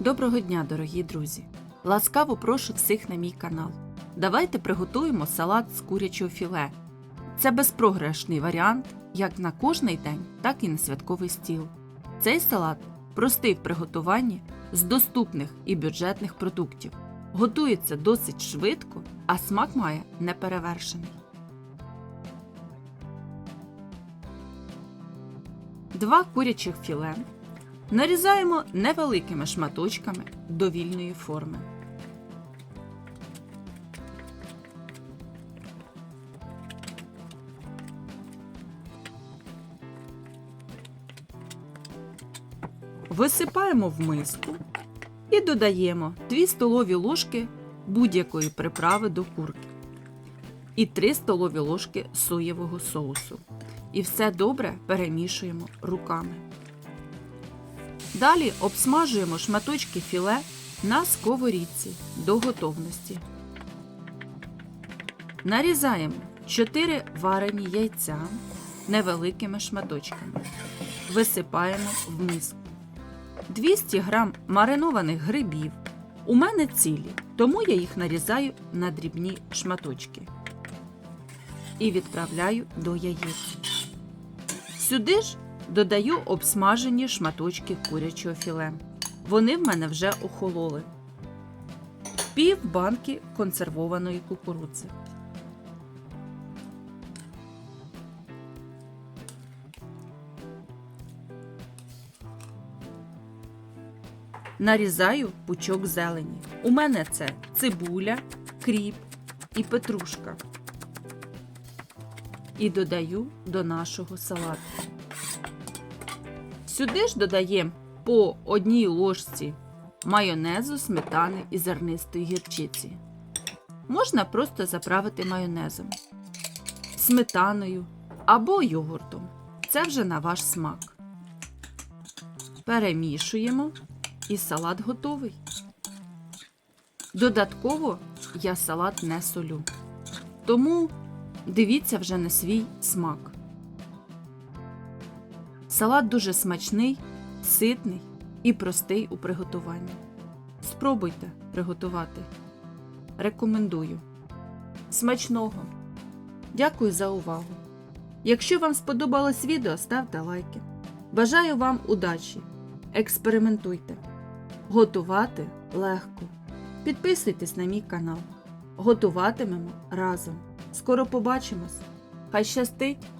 Доброго дня, дорогі друзі! Ласкаво прошу всіх на мій канал. Давайте приготуємо салат з курячого філе. Це безпрограшний варіант як на кожний день, так і на святковий стіл. Цей салат простий в приготуванні з доступних і бюджетних продуктів. Готується досить швидко, а смак має неперевершений. Два курячих філе нарізаємо невеликими шматочками довільної форми. Висипаємо в миску і додаємо 2 столові ложки будь-якої приправи до курки і 3 столові ложки соєвого соусу. І все добре перемішуємо руками. Далі обсмажуємо шматочки філе на сковорідці до готовності. Нарізаємо 4 варені яйця невеликими шматочками. Висипаємо в миску. 200 г маринованих грибів. У мене цілі, тому я їх нарізаю на дрібні шматочки. І відправляю до яєць. Сюди ж додаю обсмажені шматочки курячого філе. Вони в мене вже охололи. Пів банки консервованої кукурудзи. Нарізаю пучок зелені. У мене це цибуля, кріп і петрушка. І додаю до нашого салату. Сюди ж додаємо по одній ложці майонезу, сметани і зернистої гірчиці. Можна просто заправити майонезом, сметаною або йогуртом. Це вже на ваш смак. Перемішуємо і салат готовий. Додатково я салат не солю. Тому дивіться вже на свій смак. Салат дуже смачний, ситний і простий у приготуванні. Спробуйте приготувати. Рекомендую. Смачного! Дякую за увагу! Якщо вам сподобалось відео, ставте лайки. Бажаю вам удачі! Експериментуйте! Готувати легко. Підписуйтесь на мій канал. Готуватимемо разом. Скоро побачимось. Хай щастить!